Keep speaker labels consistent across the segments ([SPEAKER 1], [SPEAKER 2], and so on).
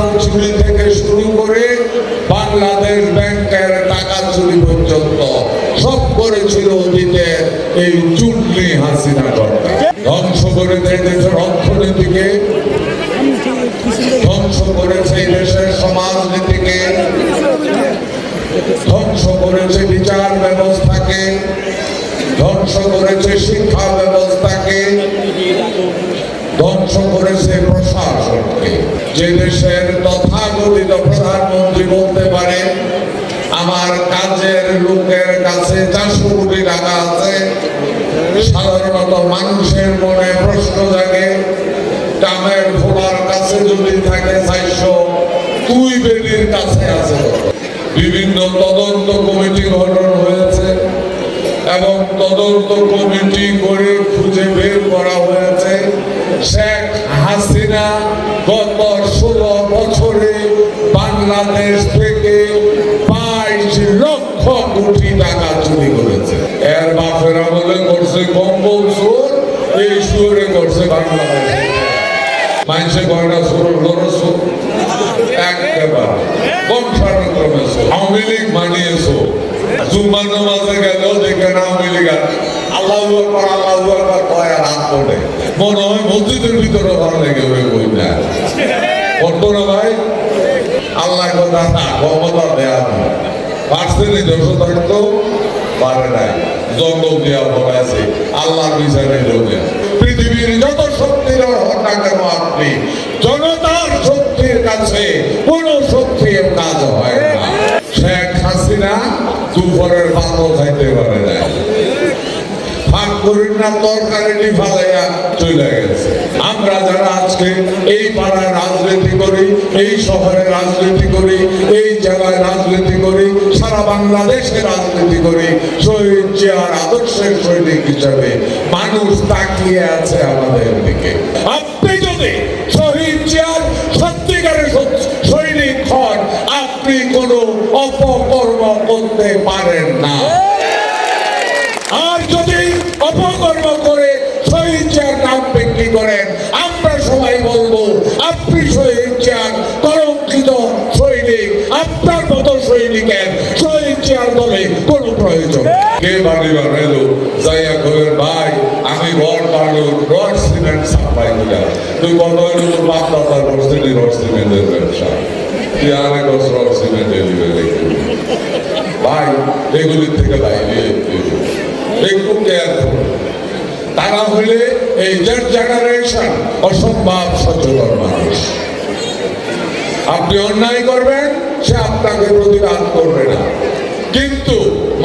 [SPEAKER 1] মাল চুরি থেকে শুরু করে বাংলাদেশ ব্যাংকের টাকা চুরি পর্যন্ত সব করেছিল অতীতের এই চুল্লি হাসিনা সরকার ধ্বংস করে দেয় দেশের অর্থনীতিকে। ধ্বংস করেছে দেশের সমাজনীতিকে। ধ্বংস করেছে বিচার ব্যবস্থাকে। ধ্বংস করেছে শিক্ষা ব্যবস্থাকে। ধ্বংস করেছে প্রশাসনকে। যে দেশের তথাকথিত প্রধানমন্ত্রী বলতে পারে আমার কাজের লোকের কাছে চারশো কোটি টাকা আছে। সাধারণত মানুষের মনে প্রশ্ন জাগে কামের ঘোড়ার কাছে যদি থাকে চারশো, তুই বেলির কাছে আছে। বিভিন্ন তদন্ত কমিটি গঠন হয়েছে। এবং তদন্ত কমিটি করে খুঁজে বের করা হয়েছে। শেখ হাসিনা গত ষোলো বছরে বাংলাদেশ থেকে বাইশ লক্ষ কোটি টাকা চুরি করেছে। এর বাপের আমলে করছে কম্বল চোর, এই সুরে করছে বাংলাদেশ। মানুষের গয়না সুর বড় চোর একেবারে বংশানুক্রমে চোর। আওয়ামী লীগ মানিয়েছো। জুম্মার নামাজে গেলেও দেখে না আওয়ামী আল্লাহ আকবার আল্লাহ আকবার কয় আর হাত তোলে। মনে হয় মসজিদের ভিতরে ভালো লেগে হয়ে বই না না ভাই? আল্লাহ কথা না ক্ষমতা দেয়া না পারছে নিজস্ব থাকতো পারে নাই। দেওয়া আল্লাহর বিচারে লোকে পৃথিবীর যত শক্তির হন না কেন আপনি, জনতার শক্তির কাছে কোন শক্তির কাজ হয় না শেখ হাসিনা দুপুরের ভালো খাইতে পারে না রাজনীতি করি, সারা বাংলাদেশে রাজনীতি করি, শহীদ জিয়ার আদর্শের সৈনিক হিসাবে মানুষ তাকিয়ে আছে আমাদের দিকে। আপনি যদি কে বাড়ি বানাইলো যাইয়া কবেন ভাই, আমি ঘর বানালো রড সিমেন্ট সাপ্লাই করে তুই কত হইল তোর বাপ দাদার বসছিলি রড সিমেন্টের ব্যবসা। তুই আরেক বছর রড সিমেন্ট ডেলিভারি ভাই, এগুলির থেকে বাইরে একটু কেয়ার করুন তারা হলে এই জেড জেনারেশন অসম্ভব সচেতন মানুষ। আপনি অন্যায় করবেন, সে আপনাকে প্রতিবাদ করবে না। কিন্তু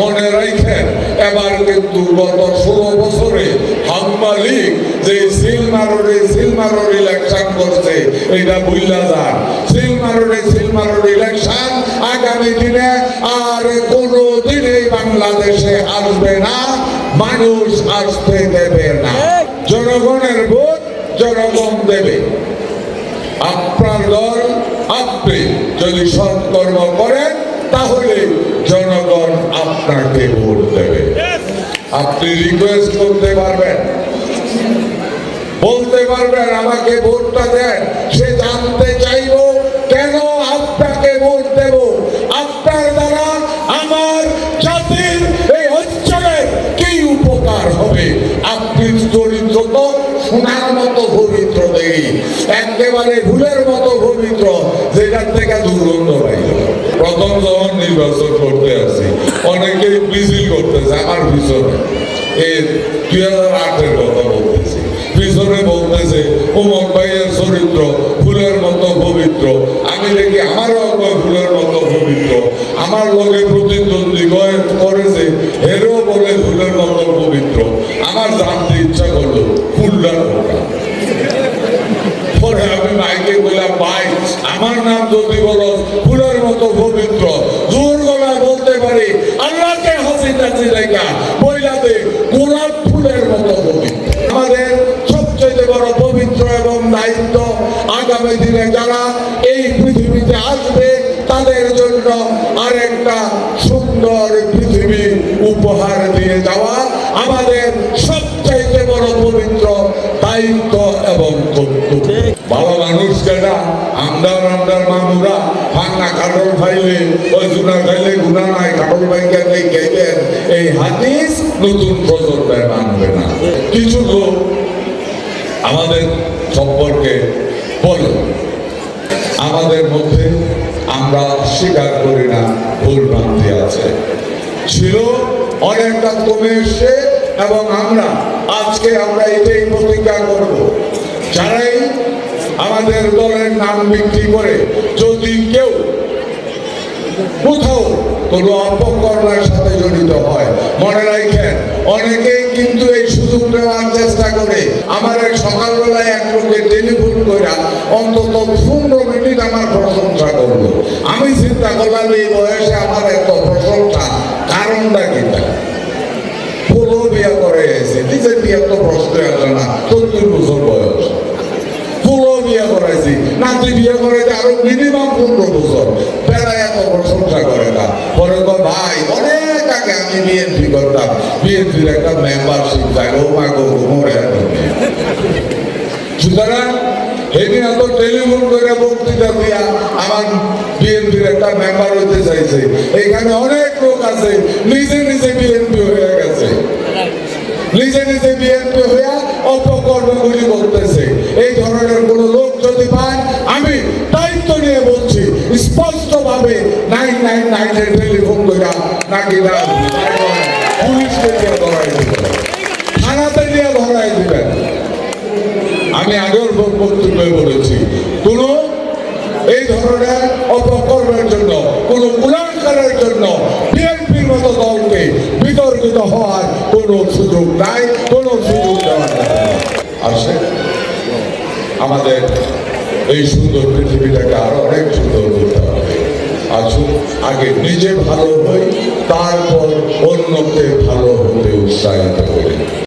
[SPEAKER 1] মনে রাখেন এবার কিন্তু গত ষোলো বছরে হাম্মা লীগ যে সিলমারোডে সিলমারোড ইলেকশন করছে, এটা বুঝলা যান। সিলমারোডে সিলমারোড ইলেকশন আগামী দিনে আর কোনো দিনেই বাংলাদেশে আসবে না, মানুষ আসতে দেবে না। জনগণের ভোট জনগণ দেবে। আপনার দল আপনি যদি সৎকর্ম করেন, তাহলে জনগণ আপনাকে ভোট দেবে আপনি রিকোয়েস্ট করতে পারবেন। বলতে পারবেন, আমাকে ভোটটা দেন। সে জানতে চাইব কেন আপনাকে ভোট দেব? আপনার দ্বারা আমার জাতির এই অঞ্চলের কি উপকার হবে? আপনি চরিত্র তো, সোনার মতো পবিত্র দেখি একেবারে ফুলের মতো পবিত্র যেটার থেকে দুর্গন্ধ পাইল প্রথম যখন নির্বাচন করতে আসি অনেকেই মিছিল করতেছে আমার পিছনে। এই দুই হাজার আটের কথা বলতেছি। পিছনে বলতেছে উমর ভাইয়ের চরিত্র ফুলের মতো পবিত্র। আমি দেখি আমারও অঙ্গ ফুলের মতো পবিত্র। আমার লগে প্রতিদ্বন্দ্বী করেছে হেরও বলে ফুলের মতো পবিত্র। আমার জানতে ইচ্ছা করল ফুলটার ফোটা পরে আমি মাইকে বললাম, ভাই, আমার নাম যদি ফুলের মতো পবিত্র। জোর গলায় বলতে পারি, আল্লাহকে হাসি টাসি লেখা বইলাতে গোলাপ ফুলের মতো পবিত্র। আমাদের সবচেয়ে বড় পবিত্র এবং দায়িত্ব আগামী দিনে যারা এই পৃথিবীতে আসবে, তাদের জন্য আরেকটা সুন্দর পৃথিবী উপহার দিয়ে যাওয়া আমাদের সবচাইতে বড় পবিত্র দায়িত্ব। এই হাদিস নতুন প্রজন্মের মানবে না। কিছু লোক আমাদের সম্পর্কে বলে, আমাদের মধ্যে আমরা স্বীকার করি না, ভুল ভ্রান্তি আছে। ছিল অনেকটা কমে এসছে এবং আমরা, আজকে আমরা এটাই প্রতিজ্ঞা করব। যারাই আমাদের দলের নাম বিক্রি করে যদি কেউ কোথাও কোনো অপকর্মের সাথে জড়িত হয়, মনে রাখেন, অনেকেই কিন্তু এই সুযোগ নেওয়ার চেষ্টা করে। আমার এক সকালবেলায় এক লোকে টেলিফোন করে অন্তত পনেরো মিনিট আমার প্রশংসা করল। আমি চিন্তা করলাম, এই বয়সে আমার এত প্রশংসা কারণটা কিটা পুরো বিয়ে করে এসে নিজের বিয়ে তো প্রশ্ন আসে না। চল্লিশ বছর বয়স পুরো বিয়ে করাইছি নাতি বিয়ে করাইছে আরও মিনিমাম পনেরো বছর। বেড়ায় এত প্রশংসা করে না। পরে ভাই, অনেক আগে আমি বিএনপি করতাম। বিএনপির একটা মেম্বারশিপ চাই ও মা সুতরাং এত টেলিফোন করে বক্তৃতা দিয়া আমার বিএনপির একটা মেম্বার হইতে চাইছে। এখানে অনেক লোক আছে, নিজে নিজে বিএনপি হয়ে গেছে। নিজে নিজে বিএনপি হইয়া অপকর্মগুলি করতেছে। এই ধরনের কোন লোক যদি পান ধরাই থানাতে আমি আগের বক্তব্যে বলেছি। কোন এই ধরনের অপকর্মের জন্য, কোন কুলাঙ্কারের জন্য বিএনপির মতো দলকে বিতর্কিত হওয়ার কোনো সুযোগ নাই, কোনো সুযোগ দেওয়া আমাদের এই সুন্দর পৃথিবীটাকে আরও অনেক সুন্দর আসুন আগে নিজে ভালো হই তারপর অন্যকে ভালো হতে উৎসাহিত করি।